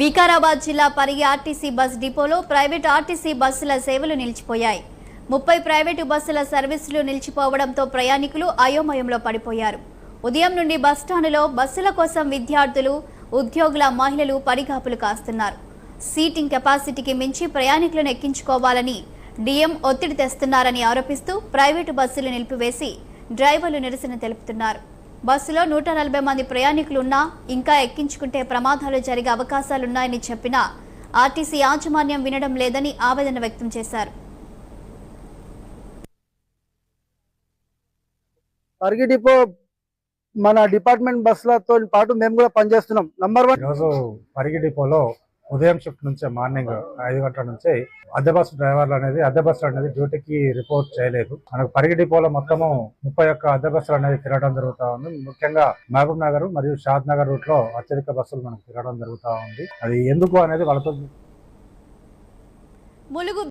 వికారాబాద్ జిల్లా Parigi RTC bus డిపోలో private RTC బస్సుల సేవలు నిలిచిపోయాయి. ముప్పై ప్రైవేటు బస్సుల సర్వీసులు నిలిచిపోవడంతో ప్రయాణికులు అయోమయంలో పడిపోయారు. ఉదయం నుండి బస్టాండులో బస్సుల కోసం విద్యార్థులు ఉద్యోగుల మహిళలు పరిగాపులు కాస్తున్నారు. సీటింగ్ కెపాసిటీకి మించి ప్రయాణికులను ఎక్కించుకోవాలని డిఎం ఒత్తిడి తెస్తున్నారని ఆరోపిస్తూ ప్రైవేటు బస్సులు నిలిపివేసి డ్రైవర్లు నిరసన తెలుపుతున్నారు. బస్సులో నూట నలభై మంది ప్రయాణికులున్నా ఇంకా ఎక్కించుకుంటే ప్రమాదాలు జరిగే అవకాశాలున్నాయని చెప్పినా ఆర్టీసీ యాజమాన్యం వినడం లేదని ఆవేదన వ్యక్తం చేశారు. డిపో మన డిపార్ట్మెంట్ బస్సులతో పాటు మేము కూడా పనిచేస్తున్నాం. నంబర్ వన్ ఈరోజు పరిగి డిపోలో ఉదయం షిఫ్ట్ నుంచే మార్నింగ్ ఐదు గంటల నుంచి అద్దె బస్సు డ్రైవర్లు అనేది అద్దె బస్సులు అనేది డ్యూటీకి రిపోర్ట్ చేయలేదు. మనకు పరిగి డిపోలో మొత్తము ముప్పై ఒక్క అద్దె బస్సులు అనేది తిరగడం జరుగుతూ ఉంది. ముఖ్యంగా మహబూబ్ నగర్ మరియు షాద్ నగర్ రూట్లో అత్యధిక బస్సులు మనకు తిరగడం జరుగుతూ ఉంది. అది ఎందుకు అనేది వాళ్ళతో ములుగు